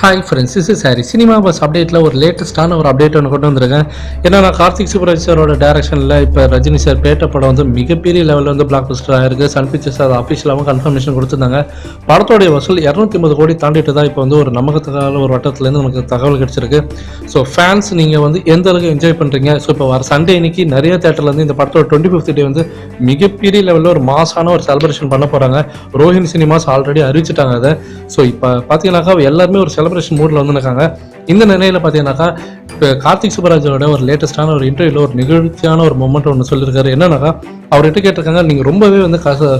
Hi friends is sorry cinema buzz அப்டேட்டில் ஒரு லேட்டஸ்ட்டான ஒரு அப்டேட் ஒன்று கொண்டு வந்திருக்கேன். ஏன்னா நான் கார்த்திக் சுப்ராஜ் சாரோட டேரக்ஷனில் இப்போ ரஜினி சார் பேட்ட படம் வந்து மிகப்பெரிய லெவலில் வந்து பிளாக் பஸ்டர் ஆயிருக்கு சன் பிக்சர்ஸ் அது அஃபிஷியலாகவும் கன்ஃபர்மேஷன் கொடுத்துருந்தாங்க. படத்தோடைய வசூல் இரநூத்தி ஐம்பது கோடி தாண்டிட்டு தான் இப்போ வந்து ஒரு நம்பகத்தக்கான ஒரு வட்டத்துலேருந்து நமக்கு தகவல் கிடச்சிருக்கு. ஸோ ஃபேன்ஸ் நீங்கள் வந்து எந்த அளவுக்கு என்ஜாய் பண்ணுறீங்க ஸோ இப்போ வர சண்டே இன்னைக்கு நிறைய தேட்டர்லேருந்து இந்த படத்தோட டுவெண்ட்டி ஃபிஃப்த் டே வந்து மிகப்பெரிய லெவலில் ஒரு மாசான ஒரு செலிப்ரேஷன் பண்ண போகிறாங்க ரோஹின் சினிமாஸ் ஆல்ரெடி அறிவிச்சிட்டாங்க அதை. ஸோ இப்போ பார்த்தீங்கன்னாக்கா எல்லாருமே ஒரு செலிப்ரேஷன் மூடில் வந்துருக்காங்க. இந்த நிலையில் பார்த்தீங்கன்னாக்கா இப்போ கார்த்திக் சுப்பராஜோட ஒரு லேட்டஸ்டான ஒரு இன்டர்வியூவில் ஒரு நிகழ்ச்சியான ஒரு மொமெண்ட் ஒன்று சொல்லியிருக்காரு என்னன்னாக்கா அவர்கிட்ட கேட்டிருக்காங்க நீங்கள் ரொம்பவே வந்து கச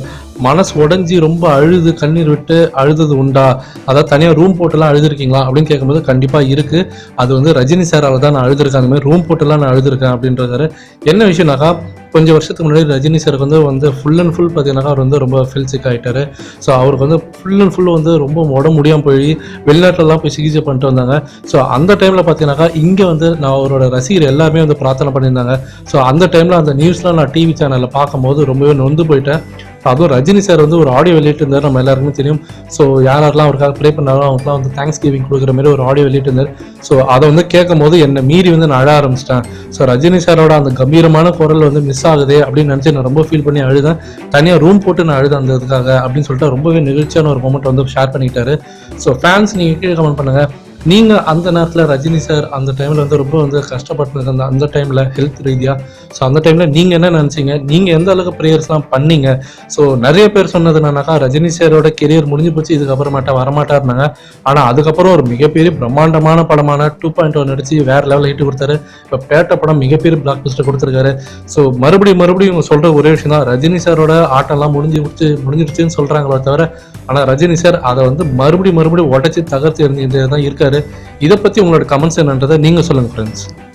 மனசு உடஞ்சி ரொம்ப அழுது கண்ணீர் விட்டு அழுதது உண்டா? அதாவது தனியாக ரூம் போட்டுலாம் அழுதுருக்கீங்களா? அப்படின்னு கேட்கும்போது கண்டிப்பாக இருக்குது அது வந்து ரஜினி சாரால் தான் நான் அழுதுருக்கேன். அந்த மாதிரி ரூம் போட்டுலாம் நான் அழுதுருக்கேன் அப்படின்றாரு. என்ன விஷயம்னாக்கா கொஞ்சம் வருஷத்துக்கு முன்னாடி ரஜினி சாருக்கு வந்து வந்து ஃபுல் அண்ட் ஃபுல் பார்த்தீங்கன்னா அவர் வந்து ரொம்ப ஃபீல் ஆகிட்டாரு ஸோ அவருக்கு வந்து ஃபுல் அண்ட் ஃபுல் வந்து ரொம்ப உடம்பு முடியாமல் போய் வெளிநாட்டிலலாம் போய் சிகிச்சை பண்ணிட்டு வந்தாங்க. ஸோ அந்த டைமில் பார்த்தீங்கன்னாக்கா இங்கே வந்து நான் அவரோட ரசிகர் எல்லாமே வந்து பிரார்த்தனை பண்ணியிருந்தாங்க. ஸோ அந்த டைமில் அந்த நியூஸ்லாம் நான் டிவி சேனலில் பார்க்கும்போது ரொம்பவே நொந்து போயிட்டேன். அதுவும் ரஜினி சார் வந்து ஒரு ஆடியோ வெளியிட்டிருந்தார் நம்ம எல்லாருக்குமே தெரியும். ஸோ யார் யாரெல்லாம் அவருக்காக ப்ரே பண்ணாரோ அவங்களுக்குலாம் வந்து தேங்க்ஸ் கிவிங் கொடுக்குற மாதிரி ஒரு ஆடியோ வெளியிட்டிருந்தார் ஸோ அதை வந்து கேட்கும் போது என்னை மீறி வந்து நான் அழ ஆரம்பிச்சிட்டேன். ஸோ ரஜினி சாரோட அந்த கம்பீரமான குரல் வந்து மிஸ் ஆகுது அப்படின்னு நினச்சி நான் ரொம்ப ஃபீல் பண்ணி அழுதேன். தனியாக ரூம் போட்டு நான் அழுதேன் அந்த இதுக்காக அப்படின்னு சொல்லிட்டு ரொம்பவே நிகழ்ச்சியான ஒரு மூமெண்ட் வந்து ஷேர் பண்ணிக்கிட்டாரு. ஸோ ஃபேன்ஸ் நீங்கள் கீழே கமெண்ட் பண்ணுங்கள் நீங்க அந்த நேரத்தில் ரஜினி சார் அந்த டைம்ல வந்து ரொம்ப வந்து கஷ்டப்பட்டு அந்த அந்த டைம்ல ஹெல்த் ரீதியா. ஸோ அந்த டைம்ல நீங்க என்ன நினைச்சீங்க? நீங்க எந்த அளவுக்கு ப்ரேயர்ஸ்லாம் பண்ணீங்க? ஸோ நிறைய பேர் சொன்னது என்னன்னாக்கா ரஜினி சாரோட கெரியர் முடிஞ்சு போச்சு இதுக்கப்புறமாட்ட வரமாட்டாருனாங்க ஆனா அதுக்கப்புறம் ஒரு மிகப்பெரிய பிரம்மாண்டமான படமான டூ பாயிண்ட் ஒன் அடிச்சு வேற லெவலில் ஹிட் கொடுத்தாரு. இப்போ பேட்ட படம் மிகப்பெரிய பிளாக் பஸ்டர் கொடுத்துருக்காரு. ஸோ மறுபடியும் மறுபடியும் இவங்க சொல்ற ஒரே விஷயம் தான் ரஜினி சாரோட ஆட்டம்லாம் முடிஞ்சு முடிச்சு முடிஞ்சிருச்சுன்னு சொல்கிறாங்களே தவிர ஆனா ரஜினி சார் அதை வந்து மறுபடியும் மறுபடியும் உடச்சி தகர்த்து இருந்தது தான் இருக்காரு. இதை பத்தி உங்களோட கமெண்ட்ஸ் என்னன்றதை நீங்க சொல்லுங்க ஃப்ரெண்ட்ஸ்